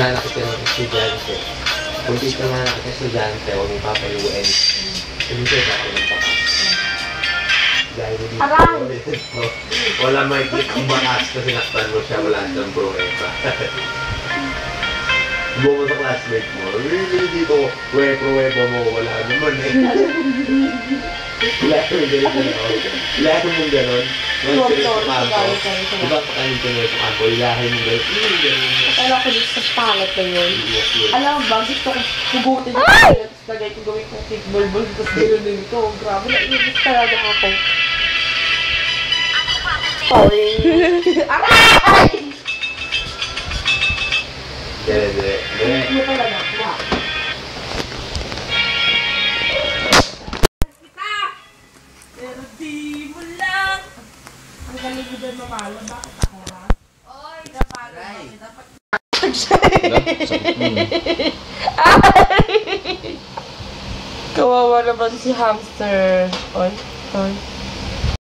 Manakit ka ng estudyante. Kung di ka manakit ng estudyante, huwag mong papayuin. Hindi siya papayuin pa ka. Dahil hindi Aray! Wala may click kung bakas na sinaktan mo siya, wala siyang pruweba. Bumo sa classmate mo, really dito, we, pruweba mo, wala naman eh. Wala naman ganun. Wala naman ganun. To, sa kampo. sorry, sorry, sorry. Diba pa kanina ko sa kampo, ilahin mo. Akala ko dito sa pangit na yun. Alam mo ba, gusto ko hugutin yung pangit, tapos lagay ko gawin kong kickball-ball, tapos gano'n ko. Grabe, nainis talaga ako. Sorry. Aray! Ano talaga? Ang galing mo doon mamalo. Bakit ako ha? Oy, napalo. Dapat Kawawa naman si hamster. Oy, oy.